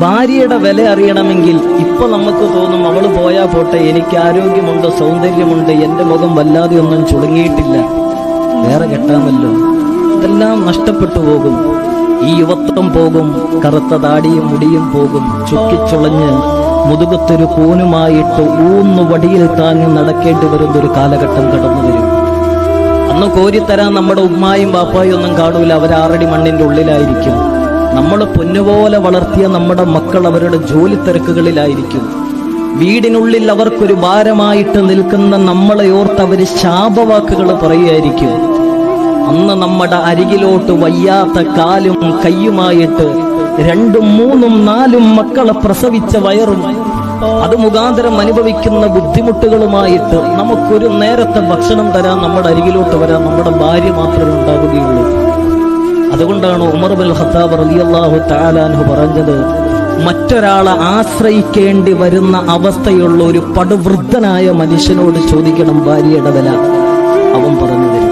ഭാര്യയുടെ വില അറിയണമെങ്കിൽ ഇപ്പൊ നമുക്ക് തോന്നും അവൾ പോയാ പോട്ടെ എനിക്ക് ആരോഗ്യമുണ്ട് സൗന്ദര്യമുണ്ട് എന്റെ മുഖം വല്ലാതെ ഒന്നും ചുളുങ്ങിയിട്ടില്ല. വേറെ കെട്ടാമല്ലോ. ഇതെല്ലാം നഷ്ടപ്പെട്ടു പോകും. ഈ യുവത്വം പോകും കറുത്ത താടിയും മുടിയും പോകും ചുക്കിച്ചുളഞ്ഞ് മുതുകത്തൊരു കൂനുമായിട്ട് ഊന്നു വടിയിൽ താങ്ങി നടക്കേണ്ടി വരുന്ന ഒരു കാലഘട്ടം കടന്നു വരും. അന്ന് കോരിത്തരാൻ നമ്മുടെ ഉമ്മായും ബാപ്പായും ഒന്നും കാണൂല അവർ ആറടി മണ്ണിന്റെ ഉള്ളിലായിരിക്കും. നമ്മൾ പൊന്നുപോലെ വളർത്തിയ നമ്മുടെ മക്കൾ അവരുടെ ജോലി തിരക്കുകളിലായിരിക്കും. വീടിനുള്ളിൽ അവർക്കൊരു ഭാരമായിട്ട് നിൽക്കുന്ന നമ്മളെ ഓർത്ത് അവർ ശാപവാക്കുകൾ പറയുമായിരിക്കും അന്ന് നമ്മുടെ അരികിലോട്ട് വയ്യാത്ത കാലും കയ്യുമായിട്ട് രണ്ടും മൂന്നും നാലും മക്കളെ പ്രസവിച്ച വയറും അത് മുഖാന്തരം അനുഭവിക്കുന്ന ബുദ്ധിമുട്ടുകളുമായിട്ട് നമുക്കൊരു നേരത്തെ ഭക്ഷണം തരാൻ നമ്മുടെ അരികിലോട്ട് വരാൻ നമ്മുടെ ഭാര്യ മാത്രമേ ഉണ്ടാവുകയുള്ളൂ. അതുകൊണ്ടാണ് ഉമർ ബിൻ ഖത്താബ് റളിയല്ലാഹു താലാൻഹു പറഞ്ഞത് മറ്റൊരാളെ ആശ്രയിക്കേണ്ടി വരുന്ന അവസ്ഥയുള്ള ഒരു പടുവൃദ്ധനായ മനുഷ്യനോട് ചോദിക്കണം ഭാര്യയുടെ വില. അവൻ പറഞ്ഞു തരും.